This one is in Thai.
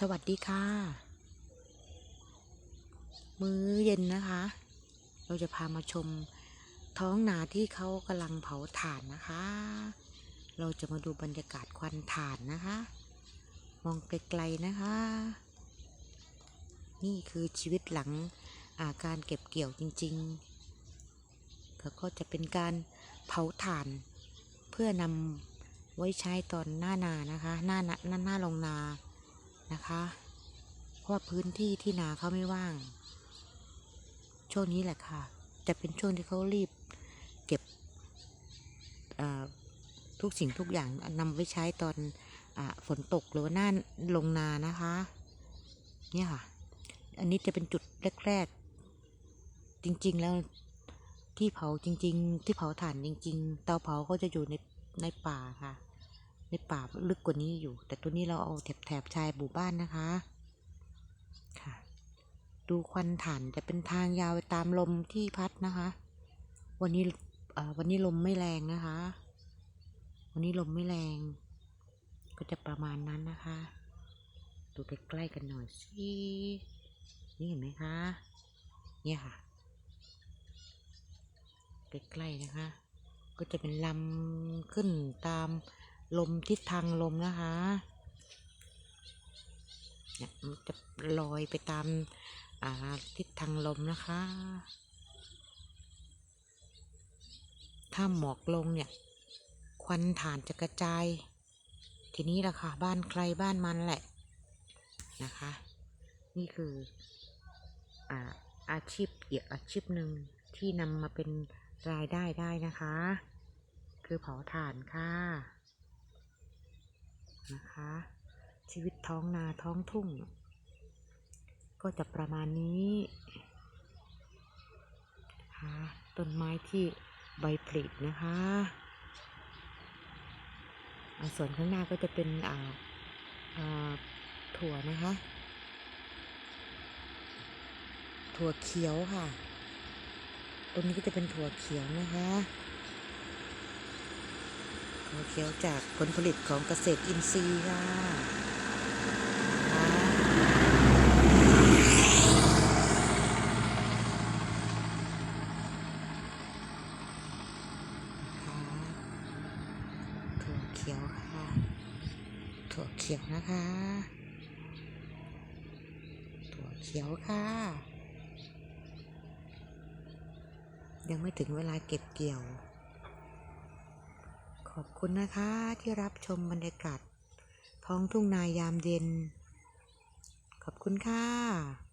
สวัสดีค่ะ มื้อเย็นนะคะ เราจะพามาชมท้องนาที่เขากำลังเผาถ่านนะคะ เราจะมาดูบรรยากาศควันถ่านนะคะ มองไกลๆนะคะ นี่คือชีวิตหลังอาการเก็บเกี่ยวจริงๆแล้วก็จะเป็นการเผาถ่านเพื่อนำไว้ใช้ตอนหน้านานะคะ หน้านาหน้าหน้าลงนานะคะ เพราะว่าพื้นที่ที่นาเขาไม่ว่าง ช่วงนี้แหละค่ะ จะเป็นช่วงที่เขารีบ เก็บทุกสิ่งทุกอย่างนำไว้ใช้ตอนอฝนตกหรือว่าหน้าลงนานะคะ เนี่ยค่ะ อันนี้จะเป็นจุดแรกๆ จริงๆแล้วที่เผาจริง ๆ ที่เผาถ่านจริง ๆ เตาเผาก็จะอยู่ในในป่าค่ะ ในป่าลึกกว่านี้อยู่ แต่ตัวนี้เราเอาแถบแถบชายหมู่บ้านนะคะค่ะ ดูควันถ่านจะเป็นทางยาวไปตามลมที่พัดนะคะ วันนี้อ่อวันนี้ลมไม่แรงนะคะ วันนี้ลมไม่แรง ก็จะประมาณนั้นนะคะ ดูใกล้ๆกันหน่อยสินี่เห็นไหมคะเนี่ยค่ะใกล้ๆนะคะ ก็จะเป็นลำขึ้นตาม ลมทิศทางลมนะคะเนี่ยมันจะลอยไปตามอ่าทิศทางลมนะคะ ถ้าหมอกลงเนี่ย ควันถ่านจะกระจาย ทีนี้ล่ะค่ะ บ้านใครบ้านมันแหละนะคะ นี่คืออ่าอาชีพอีกอาชีพหนึ่งที่นำมาเป็นรายได้ได้นะคะ คือเผาถ่านค่ะ นะคะ ชีวิตท้องนาท้องทุ่ง ก็จะประมาณนี้นะคะต้นไม้ที่ใบผลินะคะส่วนข้างหน้าก็จะเป็นอ่าอ่าถั่วนะคะ ถั่วเขียวค่ะ ตรงนี้ก็จะเป็นถั่วเขียวนะคะ เขียวจากผลผลิตของเกษตรอินทรีย์ค่ะถั่วเขียวค่ะ ถั่วเขียวนะคะ ถั่วเขียวค่ะ ยังไม่ถึงเวลาเก็บเกี่ยว ขอบคุณนะคะที่รับชมบรรยากาศท้องทุ่งนายามเย็น ขอบคุณค่ะ